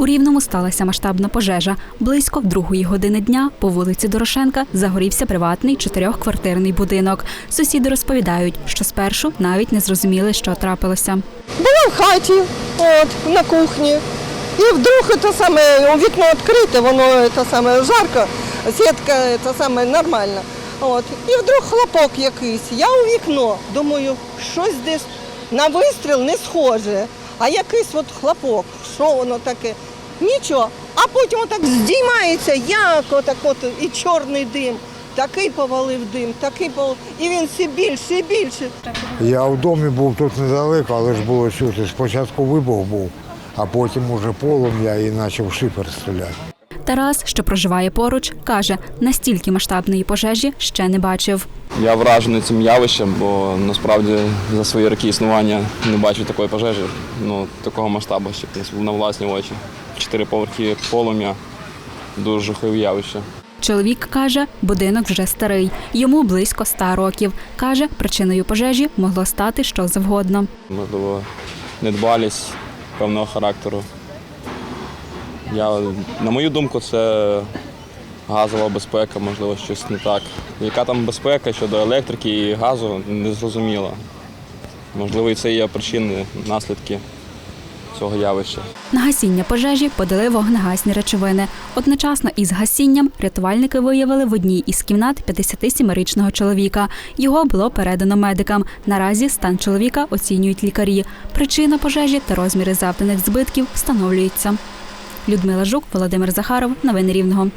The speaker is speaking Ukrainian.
У Рівному сталася масштабна пожежа. Близько другої години дня по вулиці Дорошенка загорівся приватний чотирьохквартирний будинок. Сусіди розповідають, що спершу навіть не зрозуміли, що трапилося. Була в хаті, от, на кухні. І вдруг це саме, вікно відкрите, воно це саме жарко, сітка це саме нормально. От. І вдруг хлопок якийсь. Я у вікно, думаю, щось десь на вистріл не схоже. А якийсь от хлопок, що воно таке? Нічого. А потім отак здіймається, як отак от, і чорний дим. Такий повалив дим, такий повалив. І він все більше і більше. Я в домі був тут недалеко, але ж було чути. Спочатку вибух був, а потім уже полум'я і почав шипер стріляти. Тарас, що проживає поруч, каже, настільки масштабної пожежі ще не бачив. Я вражений цим явищем, бо насправді за свої роки існування не бачу такої пожежі, ну такого масштабу, щоб не на власні очі. Чотири поверхи полум'я, дуже жахливе явище. Чоловік каже, будинок вже старий, йому близько ста років. Каже, причиною пожежі могло стати що завгодно. Можливо, недбалість певного характеру. Я, на мою думку, це газова безпека, можливо, щось не так. Яка там безпека щодо електрики і газу, не зрозуміло. Можливо, і це є причини, наслідки цього явища. На гасіння пожежі подали вогнегасні речовини. Одночасно із гасінням рятувальники виявили в одній із кімнат 57-річного чоловіка. Його було передано медикам. Наразі стан чоловіка оцінюють лікарі. Причина пожежі та розміри завданих збитків встановлюються. Людмила Жук, Володимир Захаров. Новини Рівного.